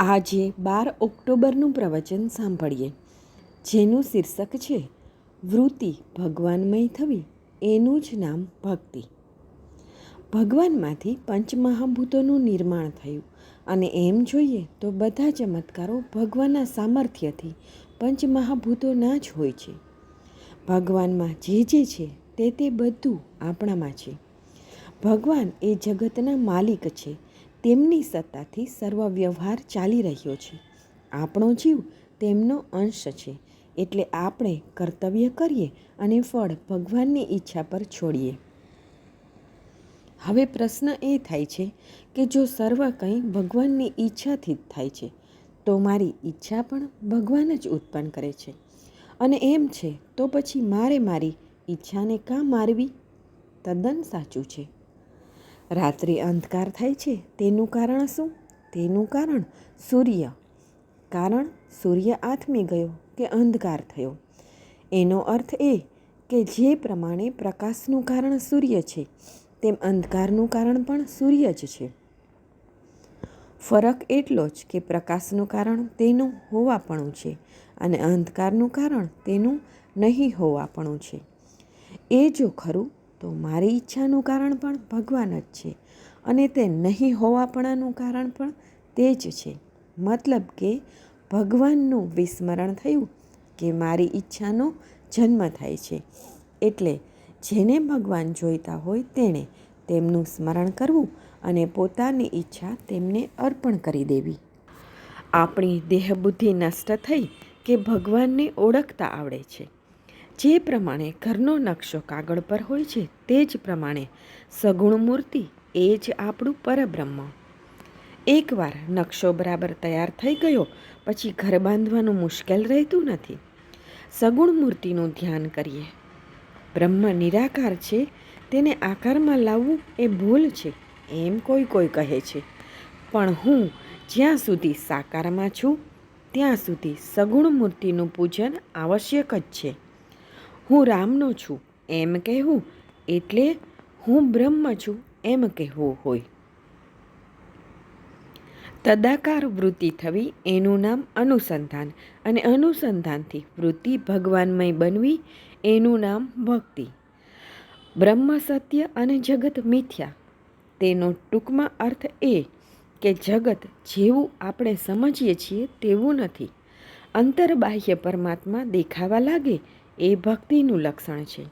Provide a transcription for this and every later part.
આજે બાર ઓક્ટોબરનું પ્રવચન સાંભળીએ. જેનું શીર્ષક છે, વૃત્તિ ભગવાનમય થવી, એનું જ નામ ભક્તિ. ભગવાનમાંથી પંચમહાભૂતોનું નિર્માણ થયું અને એમ જોઈએ તો બધા ચમત્કારો ભગવાનના સામર્થ્યથી પંચમહાભૂતોના જ હોય છે. ભગવાનમાં જે જે છે, તે તે બધું આપણામાં છે. ભગવાન એ જગતના માલિક છે તેમની સત્તાથી સર્વ વ્યવહાર ચાલી રહ્યો છે. આપણો જીવ તેમનો અંશ છે, એટલે આપણે કર્તવ્ય કરીએ અને ફળ ભગવાનની ઈચ્છા પર છોડીએ. હવે પ્રશ્ન એ થાય છે કે જો સર્વ કંઈ ભગવાનની ઈચ્છાથી જ થાય છે, તો મારી ઈચ્છા પણ ભગવાન જ ઉત્પન્ન કરે છે. અને એમ છે, તો પછી મારે મારી ઈચ્છાને કાં મારવી? તદ્દન સાચું છે. રાત્રે અંધકાર થાય છે, તેનું કારણ શું? તેનું કારણ સૂર્ય. કારણ સૂર્ય આથમી ગયો કે અંધકાર થયો. એનો અર્થ એ કે જે પ્રમાણે પ્રકાશનું કારણ સૂર્ય છે, તેમ અંધકારનું કારણ પણ સૂર્ય જ છે. ફરક એટલો જ કે પ્રકાશનું કારણ તેનું હોવાપણું છે અને અંધકારનું કારણ તેનું નહીં હોવાપણું છે. એ જો ખરું તો મારી ઈચ્છાનું કારણ પણ ભગવાન જ છે અને તે નહીં હોવાપણાનું કારણ પણ તે જ છે. મતલબ કે ભગવાનનું વિસ્મરણ થયું કે મારી ઈચ્છાનો જન્મ થાય છે. એટલે જેને ભગવાન જોઈતા હોય તેણે તેમનું સ્મરણ કરવું અને પોતાની ઈચ્છા તેમને અર્પણ કરી દેવી. આપણી દેહબુદ્ધિ નષ્ટ થઈ કે ભગવાનને ઓળખતા આવડે છે. જે પ્રમાણે ઘરનો નકશો કાગળ પર હોય છે, તે જ પ્રમાણે સગુણ મૂર્તિ એ જ આપણું પરબ્રહ્મ. એકવાર નકશો બરાબર તૈયાર થઈ ગયો, પછી ઘર બાંધવાનું મુશ્કેલ રહેતું નથી. સગુણ મૂર્તિનું ધ્યાન કરીએ. બ્રહ્મ નિરાકાર છે, તેને આકારમાં લાવવું એ ભૂલ છે, એમ કોઈ કોઈ કહે છે. પણ હું જ્યાં સુધી સાકારમાં છું, ત્યાં સુધી સગુણ મૂર્તિનું પૂજન આવશ્યક જ છે. હું રામનો છું, એમ કહેવું એટલે હું બ્રહ્મ છું, એમ કહેવું હોય. તદાકાર વૃત્તિ થવી એનું નામ અનુસંધાન અને અનુસંધાનથી વૃત્તિ ભગવાનમય બનવી એનું નામ ભક્તિ. બ્રહ્મ સત્ય અને જગત મિથ્યા. તેનો ટૂંકમાં અર્થ એ કે જગત જેવું આપણે સમજીએ છીએ તેવું નથી. અંતરબાહ્ય પરમાત્મા દેખાવા લાગે એ ભક્તિનું લક્ષણ છે.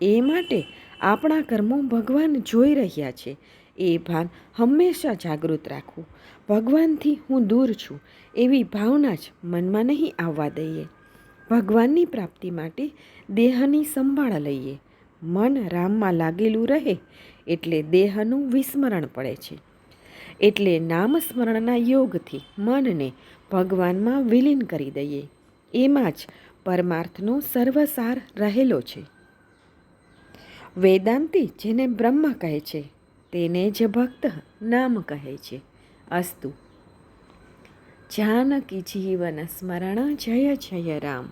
એ માટે આપણા કર્મો ભગવાન જોઈ રહ્યા છે. એ ભાન હંમેશા જાગૃત રાખવું. ભગવાનથી હું દૂર છું. એવી ભાવના જ મનમાં નહીં આવવા દઈએ. ભગવાનની પ્રાપ્તિ માટે દેહની સંભાળ લઈએ. મન રામમાં લાગેલું રહે એટલે દેહનું વિસ્મરણ પડે છે. એટલે નામસ્મરણના યોગથી મનને ભગવાનમાં વિલીન કરી દઈએ. એમાં જ પરમાર્થનો સર્વસાર રહેલો છે. વેદાંતિ જેને બ્રહ્મ કહે છે, તેને જ ભક્ત નામ કહે છે. અસ્તુ. જાનકી જીવન સ્મરણ જય જય રામ.